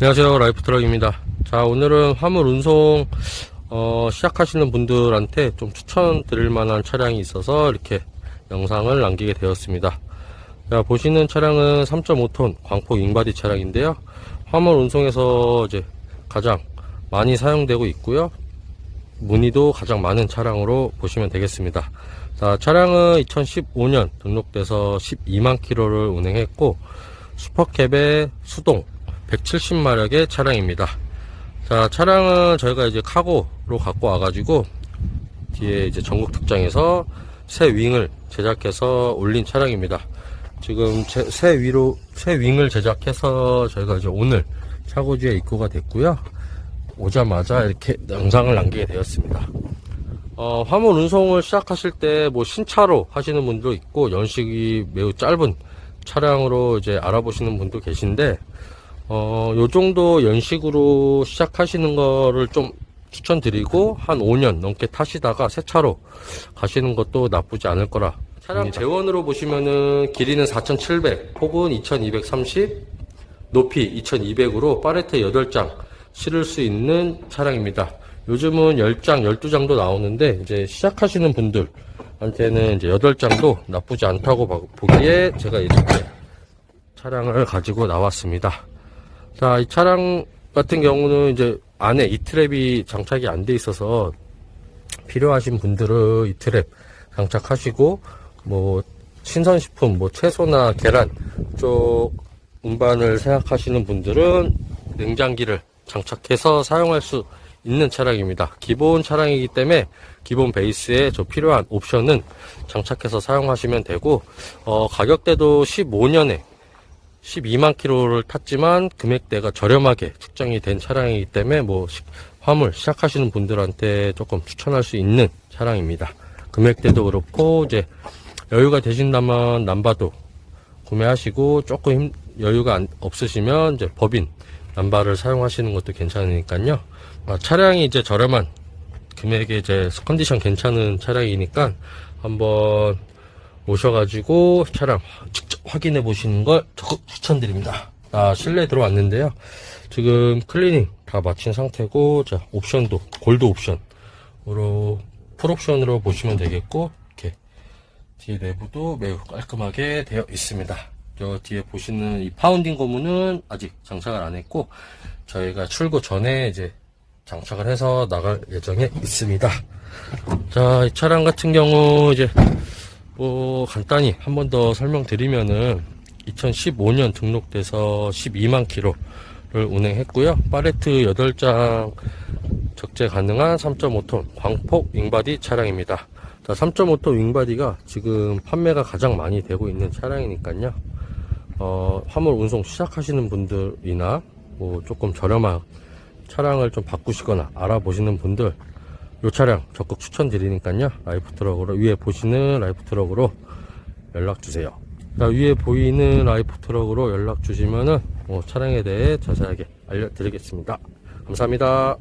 안녕하세요. 라이프트럭입니다. 자 오늘은 화물 운송 어, 시작하시는 분들한테 좀 추천 드릴 만한 차량이 있어서 이렇게 영상을 남기게 되었습니다. 자 보시는 차량은 3.5톤 광폭 잉바디 차량인데요. 화물 운송에서 이제 가장 많이 사용되고 있고요. 문의도 가장 많은 차량으로 보시면 되겠습니다. 자 차량은 2015년 등록돼서 12만 킬로를 운행했고 슈퍼캡의 수동 170마력의 차량입니다. 자, 차량은 저희가 이제 카고로 갖고 와가지고 뒤에 이제 전국 특장에서 새 윙을 제작해서 올린 차량입니다. 지금 제- 새 위로 새 윙을 제작해서 저희가 이제 오늘 차고지에 입고가 됐고요. 오자마자 이렇게 영상을 남기게 되었습니다. 어, 화물 운송을 시작하실 때 뭐 신차로 하시는 분도 있고 연식이 매우 짧은 차량으로 이제 알아보시는 분도 계신데 어, 요 정도 연식으로 시작하시는 거를 좀 추천드리고 한 5년 넘게 타시다가 새 차로 가시는 것도 나쁘지 않을 거라. 차량 재원으로 보시면은 길이는 4,700, 폭은 2,230, 높이 2200으로 파레트 8장 실을 수 있는 차량입니다. 요즘은 10장, 12장도 나오는데 이제 시작하시는 분들한테는 이제 8장도 나쁘지 않다고 봐- 보기에 제가 이렇게 차량을 가지고 나왔습니다. 자, 이 차량 같은 경우는 이제 안에 이 트랩이 장착이 안 돼 있어서 필요하신 분들은 이 트랩 장착하시고 뭐 신선식품 뭐 채소나 계란 쪽 운반을 생각하시는 분들은 냉장기를 장착해서 사용할 수 있는 차량입니다. 기본 차량이기 때문에 기본 베이스에 저 필요한 옵션은 장착해서 사용하시면 되고 어, 가격대도 15년에 12만 킬로를 탔지만 금액대가 저렴하게 측정이 된 차량이기 때문에 뭐 시- 화물 시작하시는 분들한테 조금 추천할 수 있는 차량입니다. 금액대도 그렇고 이제 여유가 되신다면 남바도 구매하시고 조금 힘- 여유가 안- 없으시면 이제 법인 남바를 사용하시는 것도 괜찮으니까요. 아, 차량이 이제 저렴한 금액에 이제 컨디션 괜찮은 차량이니까 한번 오셔가지고 차량 직접 확인해 보시는 걸 적극 추천드립니다. 아, 실내 들어왔는데요. 지금 클리닝 다 마친 상태고, 자, 옵션도, 골드 옵션으로, 풀 옵션으로 보시면 되겠고, 이렇게 뒤에 내부도 매우 깔끔하게 되어 있습니다. 저 뒤에 보시는 이 파운딩 고무는 아직 장착을 안 했고, 저희가 출고 전에 이제 장착을 해서 나갈 예정에 있습니다. 자, 이 차량 같은 경우 이제 뭐 간단히 한 번 더 설명드리면은 2015년 등록돼서 12만 킬로를 운행했고요. 파레트 8장 적재 가능한 3.5톤 광폭 윙바디 차량입니다. 자, 3.5톤 윙바디가 지금 판매가 가장 많이 되고 있는 차량이니까요. 어, 화물 운송 시작하시는 분들이나 뭐 조금 저렴한 차량을 좀 바꾸시거나 알아보시는 분들 이 차량 적극 추천드리니까요. 라이프 트럭으로 위에 보시는 라이프 트럭으로 연락 주세요. 자, 위에 보이는 라이프 트럭으로 연락 주시면은 뭐 차량에 대해 자세하게 알려드리겠습니다. 감사합니다.